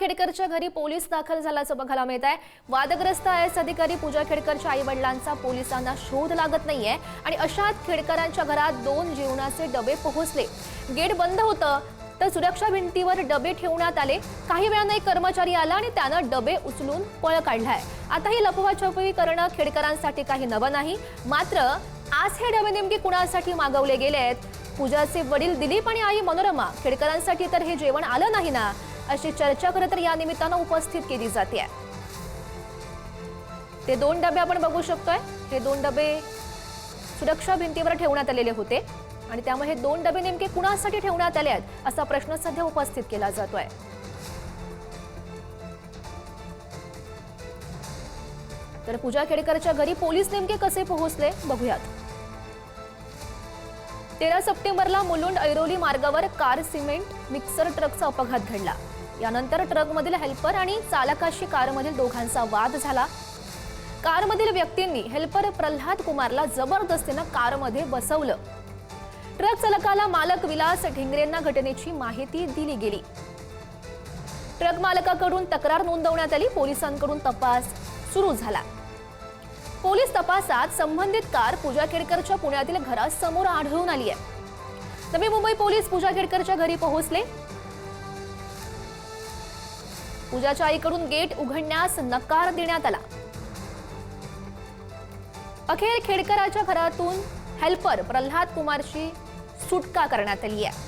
खेडकरच्या घरी पोलीस दाखल झाल्याचं बघायला मिळत आहे वादग्रस्त आय एस अधिकारी पूजा खेडकरच्या आई वडिलांचा पोलिसांना शोध लागत नाहीये आणि अशात खेडकरांच्या घरात दोन जेवणाचे डबे पोहोचले. गेट बंद होतं तर सुरक्षा भिंतीवर डबे ठेवण्यात आले. काही वेळानं एक कर्मचारी आला आणि त्यानं डबे उचलून पळ काढलाय. आता ही लपवाछपवी करणं खेडकरांसाठी काही नवं नाही. मात्र आज हे डबे नेमके कुणासाठी मागवले गेले आहेत पूजाचे वडील दिलीप आणि आई मनोरमा. खेडकरांसाठी तर हे जेवण आलं नाही ना? अशी चर्चा खरं तर या निमित्तानं उपस्थित केली जाते. ते दोन डबे आपण बघू शकतोय. हे दोन डबे सुरक्षा भिंतीवर ठेवण्यात आलेले होते आणि त्यामुळे हे दोन डबे नेमके कुणासाठी ठेवण्यात आले आहेत असा प्रश्न सध्या उपस्थित केला जातोय. तर पूजा केडकरच्या घरी पोलीस नेमके कसे पोहोचले? बघूयात. तेरा सप्टेंबरला मुलुंड ऐरोली मार्गावर कार सिमेंट मिक्सर ट्रकचा अपघात घडला. यानंतर ट्रकमधील हेल्पर आणि चालकाशी कारमधील दोघांचा वाद झाला. कारमधील व्यक्तींनी हेल्पर प्रल्हाद कुमारला जबरदस्तीनं कारमध्ये बसवलं. ट्रक चालकाला मालक विलास ढिंगरेंना घटनेची माहिती दिली गेली. ट्रक मालकाकडून तक्रार नोंदवण्यात आली पोलिसांकडून तपास सुरू झाला. पोलीस तपासात संबंधित कार पूजा खेडकरच्या पुण्यातील घरासमोर आढळून आली आहे. नवी मुंबई पोलीस पूजा खेडकरच्या घरी पोहोचले. पूजाच्या आईकडून गेट उघडण्यास नकार देण्यात आला. अखेर खेडकराच्या घरातून हेल्पर प्रल्हाद कुमारची सुटका करण्यात आली आहे.